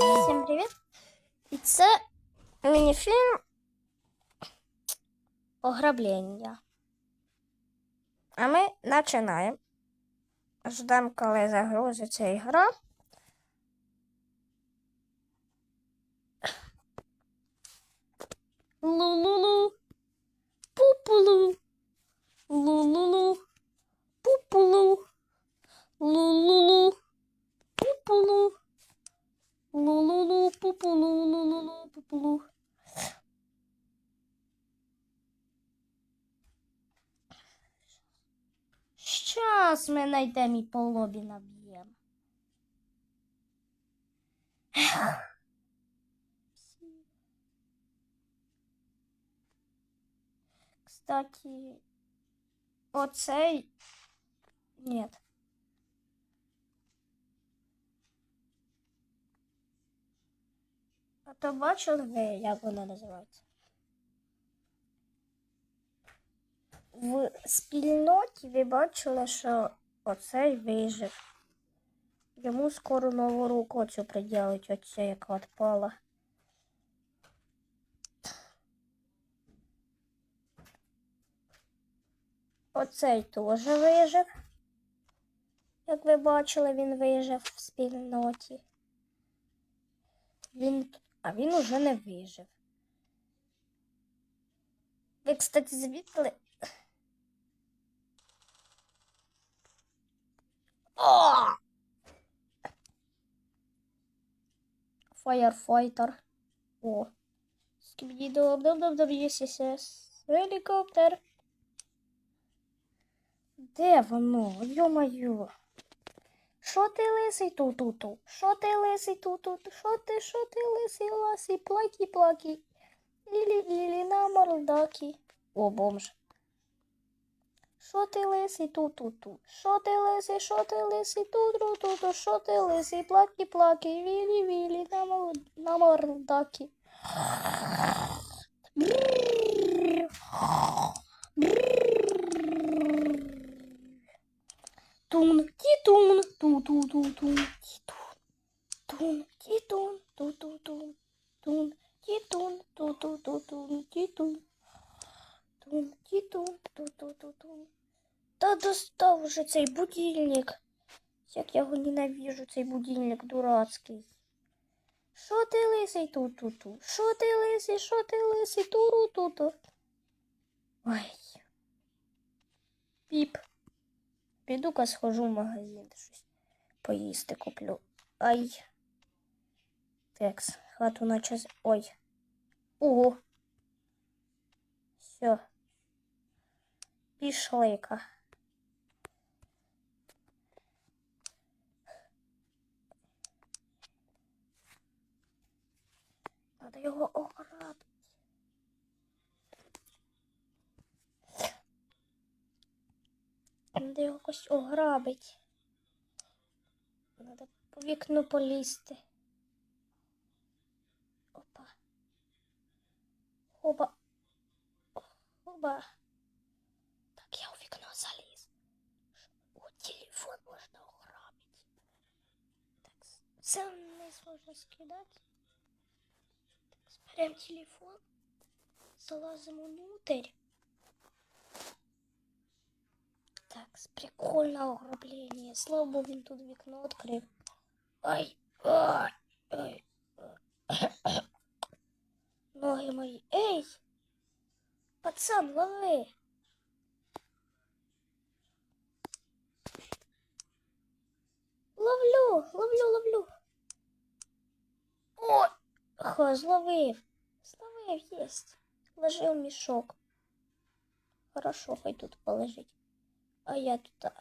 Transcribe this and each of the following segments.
Всім привіт! І це мініфільм ограблення. А ми починаємо. Ждемо, коли загрузиться ігра. Лу-лу-лу. Пупулу. Лу-лу-лу. Пупулу. Лу-лу-лу. Пупулу. Лу-лу-лу, пупулу, лу-лу-лу, пупулу. Щас ми знайдемо і по лобі наб'ємо. Кстати, оцей... Нет. То бачили ви, як воно називається? В спільноті ви бачили, що оцей вижив. Йому скоро нову руку оцю приділить, оцю, яка відпала. Оцей теж вижив. Як ви бачили, він вижив в спільноті. Він, а він уже не вижив. Ви, кстати, замітили? О! Firefighter. О. Доб Гелікоптер. Де воно? Йо-моє. Що ти лисий ту-ту-ту? Що ти лисий ту-ту-ту? Що ти, що ти лисий ласий? Плакі-плакі. Ілі-ілі на мордакі. О, бомж. Що ти лисий ту-ту-ту? Що ти лисий, що ти лисий ту-ту-ту-ту? Що ти лисий? Плакі-плакі. Вілі-вілі на, мор... на мордакі. Тун, тітун, ту-ту-ту-тун, тітун, тун, тітун, ту-ту-тун, тун, тітун, ту-ту-ту-тун, тітун, тун, тітун, ту-ту-ту-тун. Та достав вже цей будильник. Як я його ненавижу, цей будильник дурацький. Що ти лисий ту-ту-ту? Що ти лисий, що ти лисий туру-ту-ту? Ой. Піп. Піду-ка схожу в магазин щось поїсти куплю. Ай. Текс, хату наче. з- Ой. Ого. Все. Пішли-ка. Надо його ограбити. Надо його якось ограбить. Надо по вікну полізти. Опа. Оба. Оба. Так, я у вікно заліз. О, телефон можна ограбити. Так, це вниз можна скидати. Так, зберемо телефон. Залазимо внутрь. Так, прикольне ограблення. Слава Богу, він тут вікно відкрив. Ай, ай, ай. ай. Ноги мої. Ей! Пацан, лови! Ловлю, ловлю, ловлю. О! Хо, зловив. Зловив, єсть. Ложив мішок. Хорошо, хай тут полежить. А я тут. а.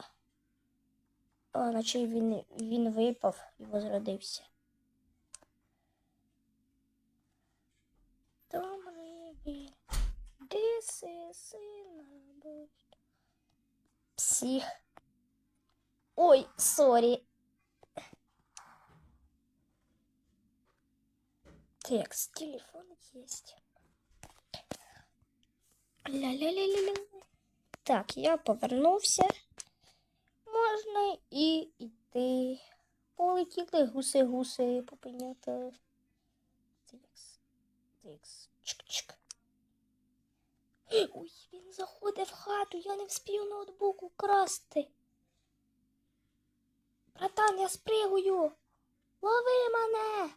А, наче він, він випав і возродився. Добрий. This is in Псих. Ой, сорі. Текст, телефон есть. Ля-ля-ля-ля-ля. Так, я повернувся. Можна і йти полетіли гуси-гуси попиняти. Чик-чик. Ой, він заходить в хату, я не вспію ноутбук украсти. Братан, я спригую. Лови мене.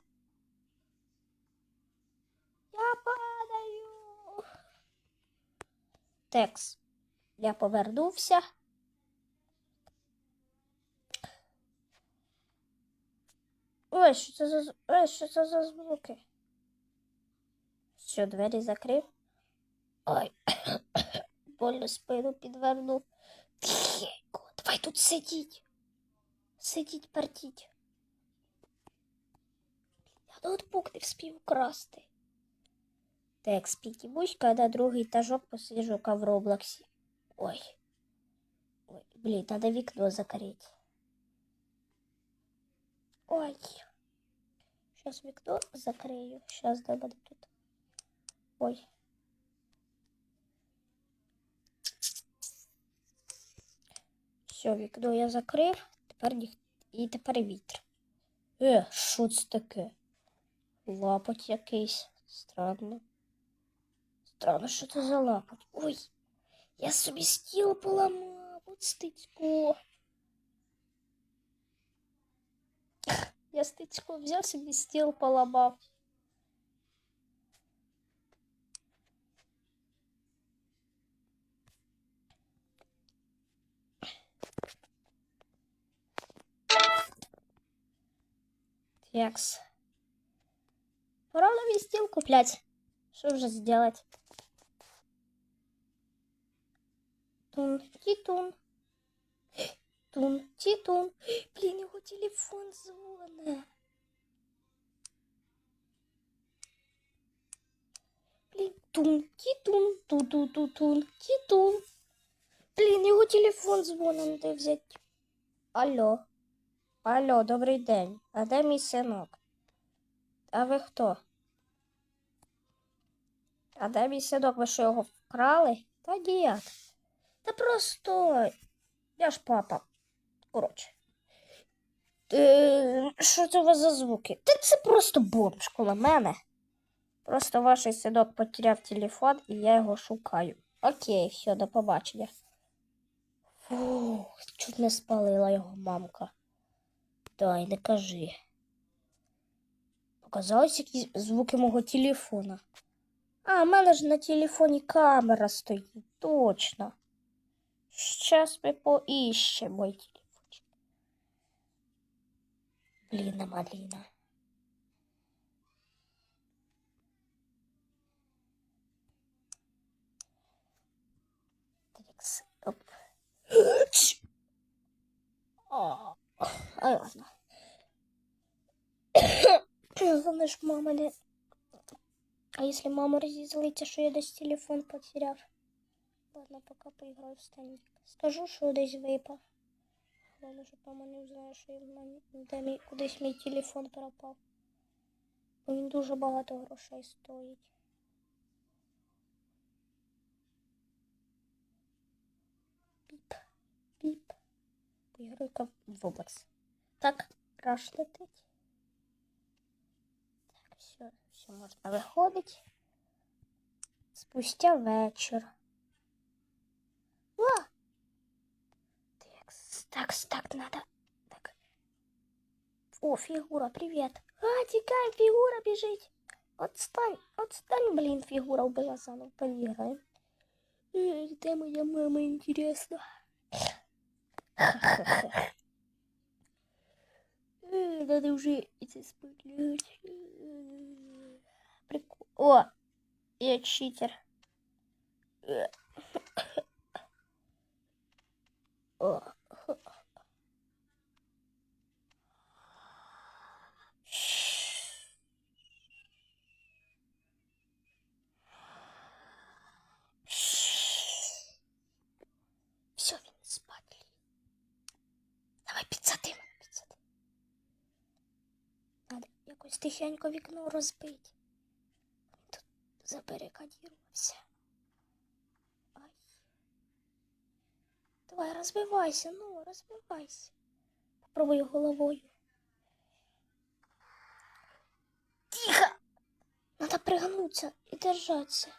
Я падаю. Текс. Я повернувся. Ой, що це за Ой, що це за звуки? Що, двері закрив? Ой, больно спину підвернув. Тихенько, давай тут сидіть. Сидіть, партіть. Я ноутбук не вспів красти. Так, спіки мушка на другий етажок посижу-ка в Роблоксі. Ой. Ой, блін, надо вікно закрити. Ой. Сейчас вікно закрию. Сейчас да буде тут. Ой. Все, вікно я закрив. Тепер ніх... І тепер вітер. Е, що це таке? Лапоть якийсь. Странно. Странно, що це за лапоть. Ой, я собі стіл поламав. От стицько. Я стицько взяв собі стіл поламав. Текс. Пора новый стил куплять. Что уже сделать? Тун, титун. Тун, титун. Блин, его телефон звоне. Блин, тун, титун, ту-ту-ту-тун, титун. Блін, його телефон дзвонить, де взяти. Алло. Алло, добрий день. А де мій синок? А ви хто? А де мій синок? Ви що його вкрали? Та ні. Та просто. Я ж папа. Коротше. Е, Що це у вас за звуки? Та це просто бомж коло мене. Просто ваш синок потеряв телефон і я його шукаю. Окей, все, до побачення. Фух, чуть не спалила його мамка. Дай, не кажи. Показались якісь звуки мого телефона. А, в мене ж на телефоні камера стоїть. Точно. Щас ми поіщемо мой телефончик. Блін, маліна. Текс, оп. Чш. А, а ладно. Главное ж мама не... А если мама разозлится, що я десь телефон потеряв? Ладно, пока поиграю в стендик. Скажу, що десь випав. Главное, щоб мама не узнає, що де мій, кудись мій телефон пропав. Бо він дуже багато грошей стоїть. Піп, піп. Поіграю-ка в Roblox. Так, краш летить. Так, все, все можна виходить. Спустя вечір. Так, так, надо. Так. О, фигура, привет. А, тикай, фигура бежит. Отстань, отстань, блин, фигура убила заново. Поиграем. Э, Где моя мама, интересно? Надо уже идти спать. лечь. Э, Прикол. О, я читер. О. тихенько вікно розбить. Тут заберекадірувався. Ай. Давай розбивайся, ну, розбивайся. Попробую головою. Тихо! Надо пригнуться і держаться.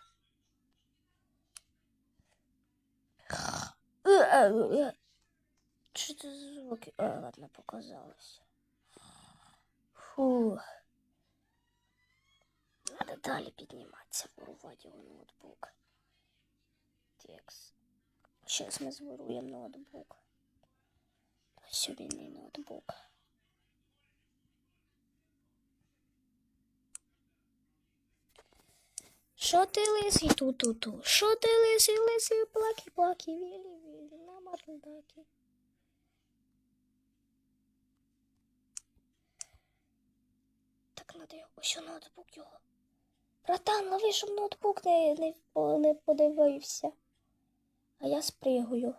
Что это за звуки? А, ладно, показалось. Фух. Надо далі підніматися, порувати його ноутбук. Текс. Зараз ми зворуємо ноутбук. Ось мій ноутбук. Що ти лисий ту-ту-ту? Що ти лисий, лисий, плакі-плакі, вілі-вілі, на матундакі. Так надо його, ось ноутбук його. Братан, лови, щоб ноутбук не, не, не подивився. А я спригую.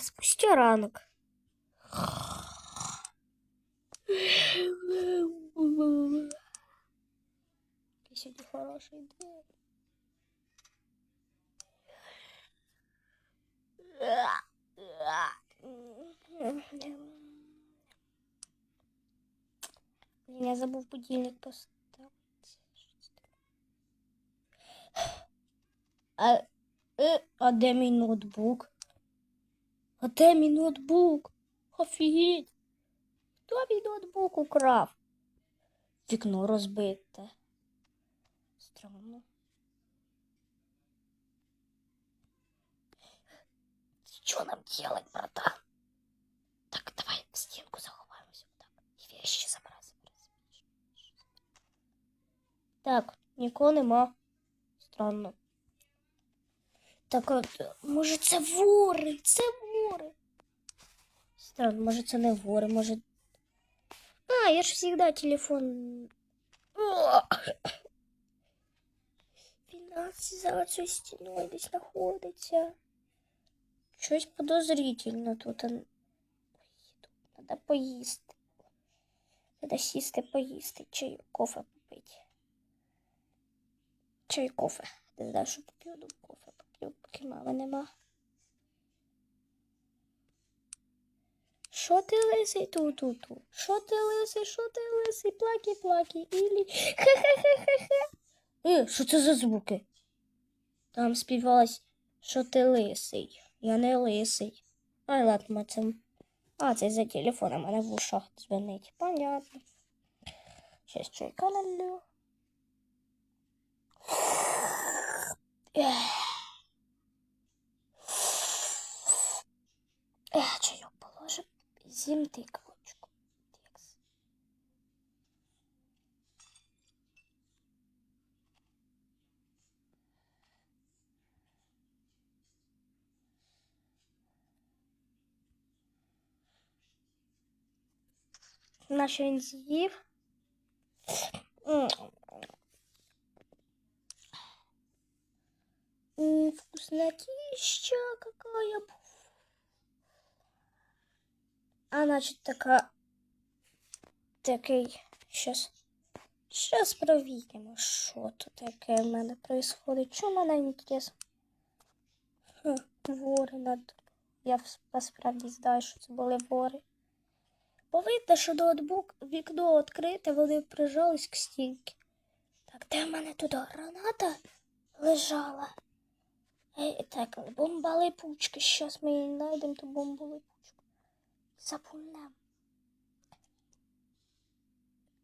Спустя ранок. Який сьогодні хороший день. Блін, я забув будильник таке? А, е, а де ноутбук? А де мій ноутбук? Офігеть! Хто мій ноутбук украв? Вікно розбите. Странно. Що нам делать, братан? Так, давай в стінку заховаємося. Так. І вещи забирай, забирай, забирай. Так, нікого нема. Странно. Так, от, може це вори? Це вори. Странно, може це не вори, може. А, я ж завжди телефон. О! Він за цією стіною десь знаходиться. Щось подозрительно тут. а, Поїду. Надо поїсти. Надо сісти поїсти. Чай, кофе. Чай, кофе. Не знаю, що поп'ю, кофе поп'ю, поки мами нема. Що ти лисий ту-ту-ту? Що ти лисий, що ти лисий, плакі-плакі, ілі. Хе-хе-хе-хе-хе. Е, що це за звуки? Там співалось, що ти лисий. Я не лисий. Ай, ладно, це. А, це за телефоном, мене в ушах дзвонить. Понятно. Щас чайка налью. Ех. Ех, чайок положим. Зім тиквочку. Текс. Наш він з'їв. Вкуснотища какая. А значит така такий щас. Щас провіримо, що тут таке в мене происходить. Що мене інтересно? Вори над. Я насправді знаю, що це були вори. Бо видно, що ноутбук вікно відкрите, вони прижались к стінці. Так, де в мене тут граната лежала? Ей, так, бомба липучка. Ми її знайдемо, ту бомбу липучку. Запульнем.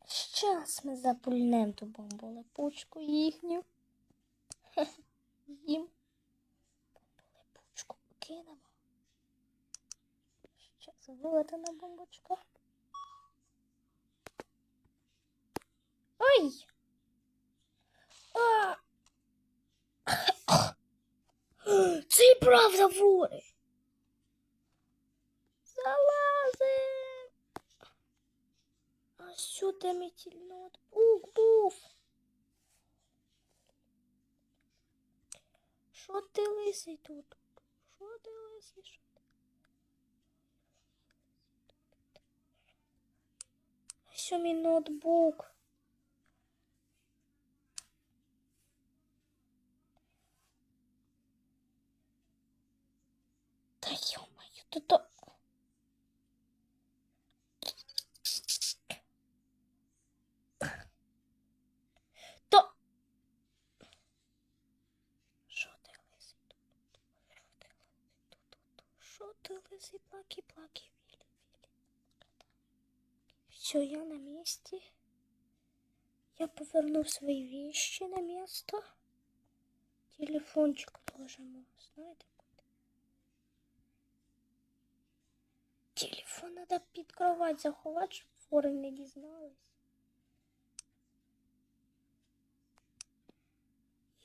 Щас ми запульнем ту бомбу липучку їхню. Їм. Бомбу липучку кинемо. Щас вилетена бомбочка. Ой! А! Це і правда вори. Залазим. А сюди мій тіль ноутбук був. Що ти лисий тут? Що ти лисий? Що ти? Що мій ноутбук? Да йомаю, то то. То. Що ти лисить тут? Що ти лисить? Плаки, плаки, вілі, вілі. Все, я на месте. Я поверну свои вещи на место. Телефончик положимо, ну, знаєте? Телефон надо під кровать заховати, щоб фори не дізнались.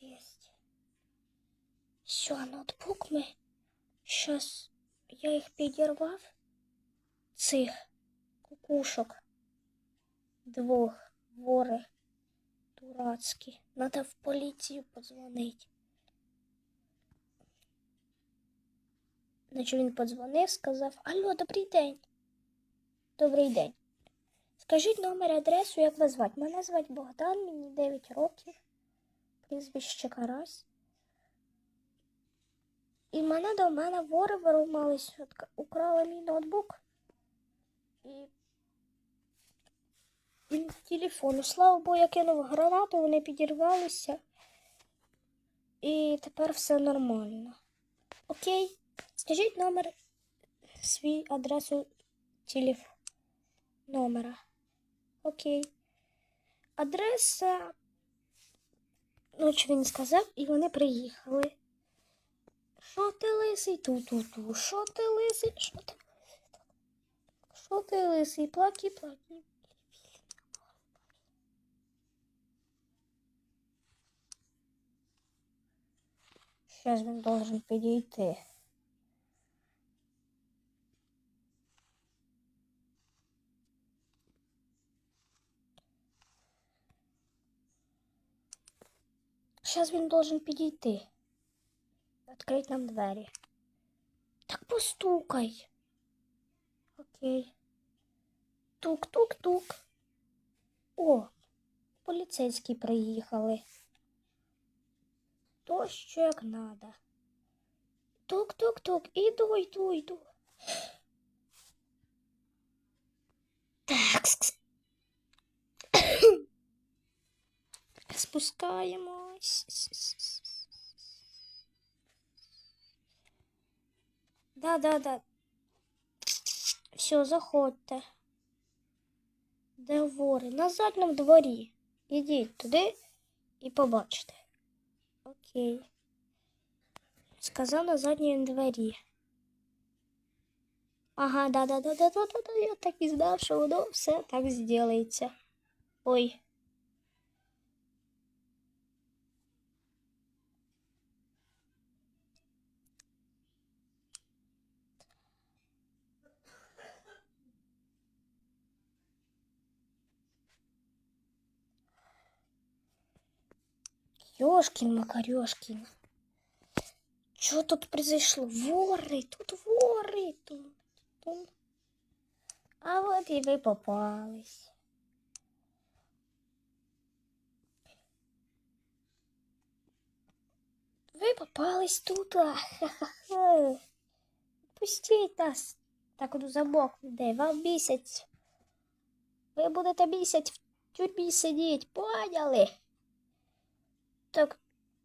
Есть. Все, ноутбук ми. Щас я їх підірвав. Цих кукушок. Двох вори дурацькі. Надо в поліцію подзвонити. Значить він подзвонив, сказав: Алло, добрий день. Добрий день. Скажіть номер адресу, як вас звати. Мене звати Богдан, мені 9 років. Прізвище Карась. І мене до мене вори ворумались, отка- украли мій ноутбук. І він телефон. Слава Богу, я кинув гранату, вони підірвалися. І тепер все нормально. Окей. Скажіть номер, свій адресу телефон номера. Окей. Адреса. Ну, що він сказав, і вони приїхали. Що ти лисий? Ту-ту-ту. Що ти лисий? Що ти лисий? Що ти лисий? Плакі, плакі. Сейчас він должен підійти. Сейчас він должен підійти. Відкрити нам двері. Так постукай. Окей. Тук-тук-тук. О, поліцейські приїхали. То, що як надо. Тук-тук-тук. Іду, йду, йду. Так. Спускаємось. Да, да, да. Все, заходьте. Де вори? На задньому дворі. Ідіть туди і побачите. Окей. Сказав на задньому дворі. Ага, да, да, да, да, да, да, да. Я так і знав, що воно все так зробиться. Ой. Ёшкин Макарёшкин. Что тут произошло? Воры, тут воры, тут, тут. А вот и вы попались. Ви попались тут. а, Ха-ха-ха. Пустіть нас. Так от за бок людей. Вам місяць. Ви будете місяць в тюрмі сидіти, поняли? Так.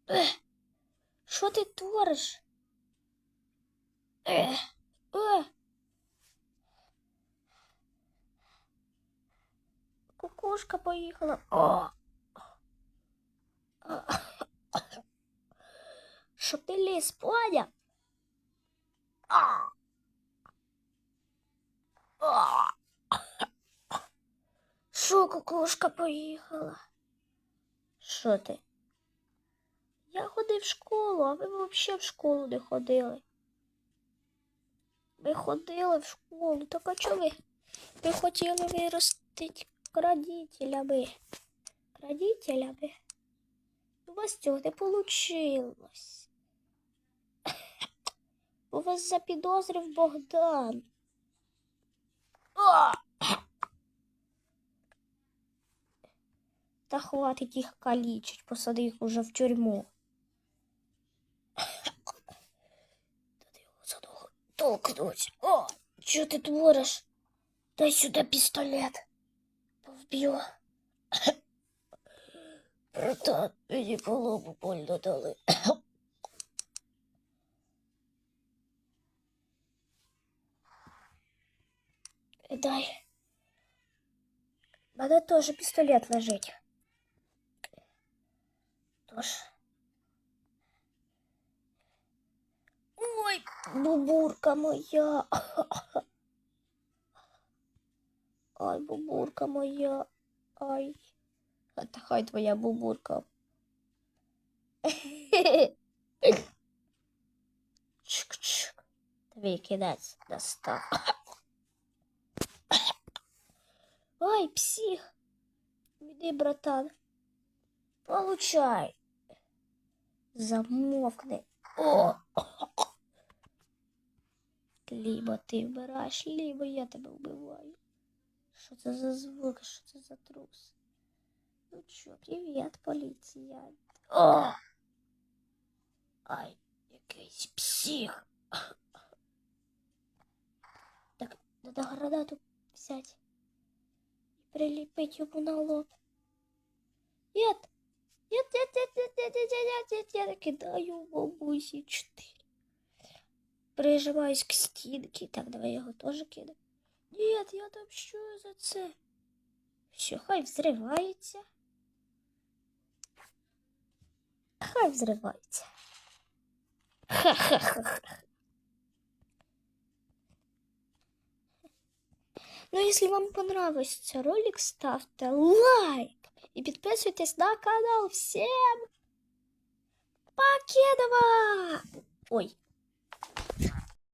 ех, Що ти твориш? Ех, е. Кукушка поїхала. О. Щоб ти ліс, поняв? Що кукушка поїхала? Що ти? Ходив в школу, а ви взагалі в школу не ходили. Ви ходили в школу, так а чого ви? Ви хотіли виростити крадітелями. Крадітелями. У вас цього не вийшло. У вас запідозрив Богдан. А! Та хватить їх калічить, посади їх уже в тюрму. столкнуть. О, что ты творишь? Дай сюда пистолет. Вбью. Братан, мені по лобу больно дали. Э, дай. Надо тоже пистолет ложить. Тоже. Ой, бубурка моя. Ай, бубурка моя. Ай. Та хай твоя бубурка. Чик-чик. Твій кінець настав. Ай, псих. Іди, братан. Получай. Замовкни. О! Либо ти вбираєш, либо я тебе вбиваю. Що це за звук? Що це за трус? Ну чо, привіт, поліція. О! Ай, якийсь псих. Так, надо гранату взять и прилепить ему на лоб. Нет, нет, нет, нет, нет, нет, нет, нет, нет, я накидаю бабусі 4. Прижимаюсь к стінці. Так, давай я його теж кину. Нет, я отомщу за це. Все, хай взривається. Хай взривається. Ха-ха-ха. Ну, если вам понравился ролик, ставьте лайк и подписывайтесь на канал. Всем покедова! Ой,